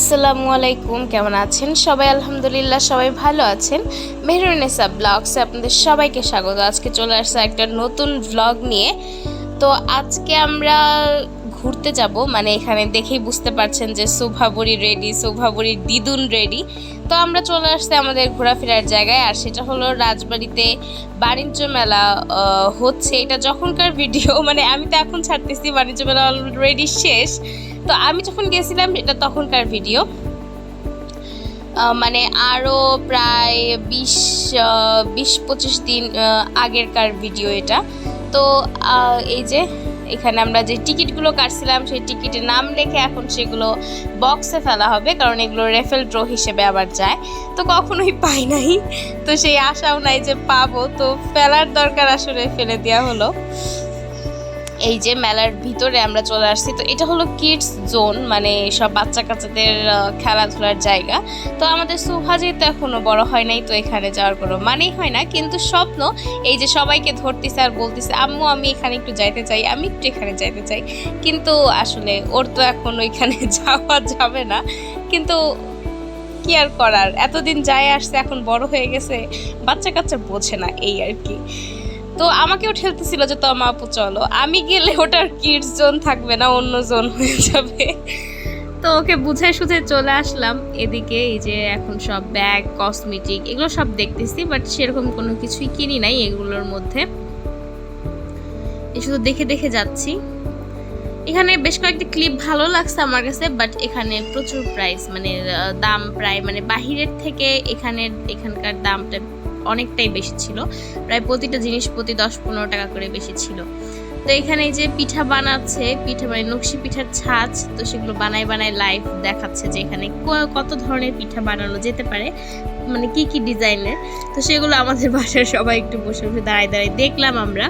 আসসালামু আলাইকুম, কেমন আছেন? সবাই আলহামদুলিল্লাহ সবাই ভালো আছেন। মেহরুনেসা ব্লগসে আপনাদের সবাইকে স্বাগত। আজকে চলে আসছে একটা নতুন ব্লগ নিয়ে। তো আজকে আমরা ঘুরতে যাব। মানে এখানে দেখেই বুঝতে পারছেন যে শোভাবুরি রেডি শোভাবুরির দিদুন রেডি তো আমরা চলে আসছে আমাদের ঘোরাফেরার জায়গায়, আর সেটা হলো রাজবাড়িতে বাণিজ্য মেলা হচ্ছে এটা যখনকার ভিডিও মানে আমি তো এখন ছাড়তেছি, বাণিজ্য মেলা অলরেডি শেষ। তো আমি যখন গেছিলাম, এটা তখনকার ভিডিও মানে আরও প্রায় বিশ বিশ পঁচিশ দিন আগেরকার ভিডিও এটা। তো এই যে এখানে আমরা যে টিকিটগুলো কাটছিলাম, সেই টিকিটের নাম লিখে এখন সেগুলো বক্সে ফেলা হবে, কারণ এগুলো রেফেল ড্র হিসেবে আবার যায়। তো কখনোই পাই নাই। তো সেই আশাও নাই যে পাবো। তো ফেলার দরকার আসলে ফেলে দেওয়া হলো। এই যে মেলার ভিতরে আমরা চলে আসছি, তো এটা হলো কিডস জোন মানে সব বাচ্চা কাচ্চাদের খেলাধুলার জায়গা। তো আমাদের সুভা যেহেতু এখনও বড় হয় নাই, তো এখানে যাওয়ার কোনো মানেই হয় না। কিন্তু স্বপ্ন, এই যে সবাইকে ধরতেছে আর বলতেছে, আম্মু, আমি এখানে একটু যাইতে চাই, আমি একটু এখানে যাইতে চাই। কিন্তু আসলে ওর তো এখন ওইখানে যাওয়া যাবে না। কিন্তু কি আর করার? এতদিন যায় আসছে, এখন বড় হয়ে গেছে, বাচ্চা কাচ্চা বোঝে না, এই আর কি। তো আমাকেও ঠেলতেছিল যে তোমা আপু, চলো। আমি গেলে ওটার কিডস জোন থাকবে না, অন্য জোন হয়ে যাবে। তো ওকে বুঝাই সুঝে চলে আসলাম। এদিকে এই যে এখন সব ব্যাগ, কসমেটিক, এগুলো সব দেখতেছি, বাট সেরকম কোনো কিছুই কিনি নাই এগুলোর মধ্যে। শুধু দেখে দেখে যাচ্ছি। এখানে বেশ কয়েকটি ক্লিপ ভালো লাগছে আমার কাছে, বাট এখানে প্রচুর প্রাইস মানে দাম প্রায় মানে বাহিরের থেকে এখানে এখানকার দামটা অনেকটাই বেশি ছিল। প্রায় প্রতিটা জিনিস প্রতি দশ পনেরো টাকা করে বেশি ছিল। তো এখানে যে পিঠা বানাচ্ছে, পিঠা মানে নকশি পিঠার ছাঁচ, তো সেগুলো বানায় বানায় লাইভ দেখাচ্ছে যে এখানে কত ধরনের পিঠা বানানো যেতে পারে মানে কি কি ডিজাইনের তো সেগুলো আমাদের বাসার সবাই একটু বসে বসে দাঁড়ায় দাঁড়ায় দেখলাম আমরা।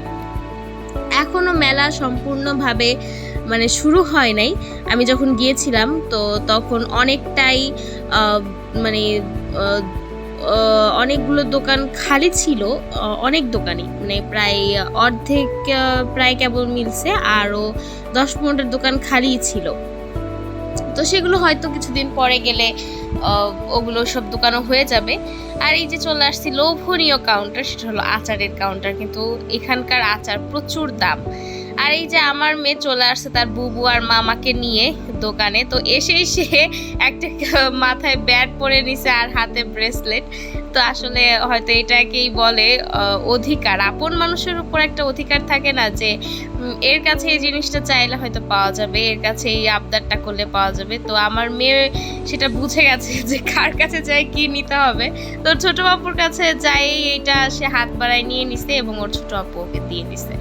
এখনও মেলা সম্পূর্ণভাবে মানে শুরু হয় নাই। আমি যখন গিয়েছিলাম, তো তখন অনেকটাই মানে অনেকগুলো দোকান খালি ছিল অনেক দোকানই। মানে প্রায় অর্ধেক প্রায় কেবল মিলছে, আরও দশ পনেরোটার দোকান খালিই ছিল। তো সেগুলো হয়তো কিছুদিন পরে গেলে ওগুলো সব দোকানও হয়ে যাবে। আর এই যে চলে আসছি লোভনীয় কাউন্টার সেটা হলো আচারের কাউন্টার কিন্তু এখানকার আচার প্রচুর দাম। আর এই যে আমার মেয়ে চলে আসছে তার বুবু আর মামাকে নিয়ে দোকানে। তো এসেই সে একটা মাথায় ব্যাট পরে নিছে আর হাতে ব্রেসলেট। তো আসলে হয়তো এটাকেই বলে অধিকার। আপন মানুষের উপর একটা অধিকার থাকে না যে এর কাছে এই জিনিসটা চাইলে হয়তো পাওয়া যাবে, এর কাছে এই আবদারটা করলে পাওয়া যাবে। তো আমার মেয়ে সেটা বুঝে গেছে যে কার কাছে যাই কি নিতে হবে। তো ছোট বাপুর কাছে যাই এইটা সে হাত বাড়ায় নিয়ে নিছে এবং ওর ছোট আপু দিয়ে দিছে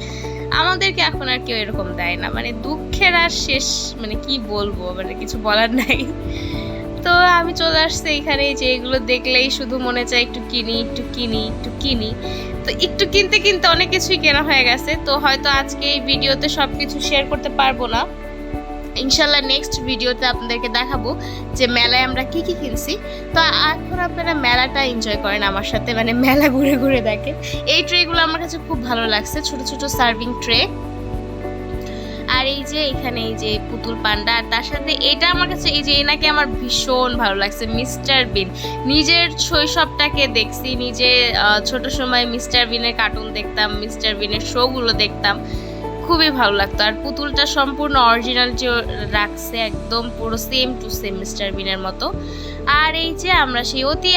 আমাদেরকে এখন আর কেউ এরকম দেয় না। মানে দুঃখের আর শেষ মানে কি বলব মানে কিছু বলার নাই। তো আমি চলে আসছি এখানে যে এগুলো দেখলেই শুধু মনে চায় একটু কিনি একটু কিনি একটু কিনি। তো একটু কিনতে কিনতে অনেক কিছুই কেনা হয়ে গেছে। তো হয়তো আজকে এই ভিডিওতে সব কিছু শেয়ার করতে পারব না। ইনশাল্লাহ নেক্সট ভিডিওতে আপনাদেরকে দেখাবো যে মেলায় আমরা কি কি কিনছি। তো এখন আপনারা মেলাটা এনজয় করেন আমার সাথে মানে মেলা ঘুরে ঘুরে দেখেন। এই ট্রেগুলো আমার কাছে খুব ভালো লাগছে, ছোট ছোট সার্ভিং ট্রে আর এই যে এখানে এই যে পুতুল পান্ডা, আর তার সাথে এটা আমার কাছে, এই যে এনাকে আমার ভীষণ ভালো লাগছে, মিস্টার বিন। নিজের শৈশবটাকে দেখছি, নিজে ছোট সময় মিস্টার বিনের কার্টুন দেখতাম, মিস্টার বিনের শোগুলো দেখতাম। খুবই ভালো লাগতো। আর পুতুলটা সম্পূর্ণ অরিজিনাল যে রাখছে একদম পুরো সেম টু সেম মিস্টার বিনের মতো। আর এই যে আমরা সেই অতি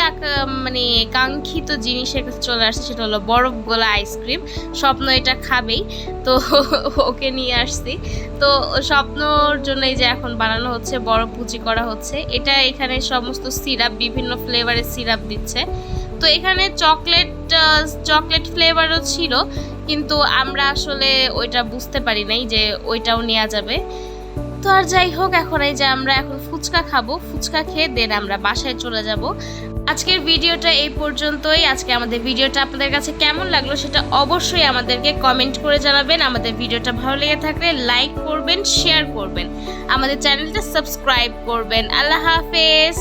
মানে কাঙ্ক্ষিত জিনিসের কাছে চলে আসছি সেটা হলো বরফ গোলা আইসক্রিম স্বপ্ন এটা খাবেই। তো ওকে নিয়ে আসছি। তো স্বপ্নর জন্য এই যে এখন বানানো হচ্ছে, বরফ কুচি করা হচ্ছে। এটা এখানে সমস্ত সিরাপ বিভিন্ন ফ্লেভারের সিরাপ দিচ্ছে। তো এখানে চকলেট চকলেট ফ্লেভারও ছিল, কিন্তু আমরা আসলে ওইটা বুঝতে পারি নাই যে ওইটাও নেওয়া যাবে। তো আর যাই হোক, এখন এই যে আমরা এখন ফুচকা খাব, ফুচকা খেয়ে দেন আমরা বাসায় চলে যাব। আজকের ভিডিওটা এই পর্যন্তই। আজকে আমাদের ভিডিওটা আপনাদের কাছে কেমন লাগল সেটা অবশ্যই আমাদেরকে কমেন্ট করে জানাবেন। আমাদের ভিডিওটা ভালো লেগে থাকলে লাইক করবেন শেয়ার করবেন। আমাদের চ্যানেলটা সাবস্ক্রাইব করবেন। আল্লাহ হাফেজ।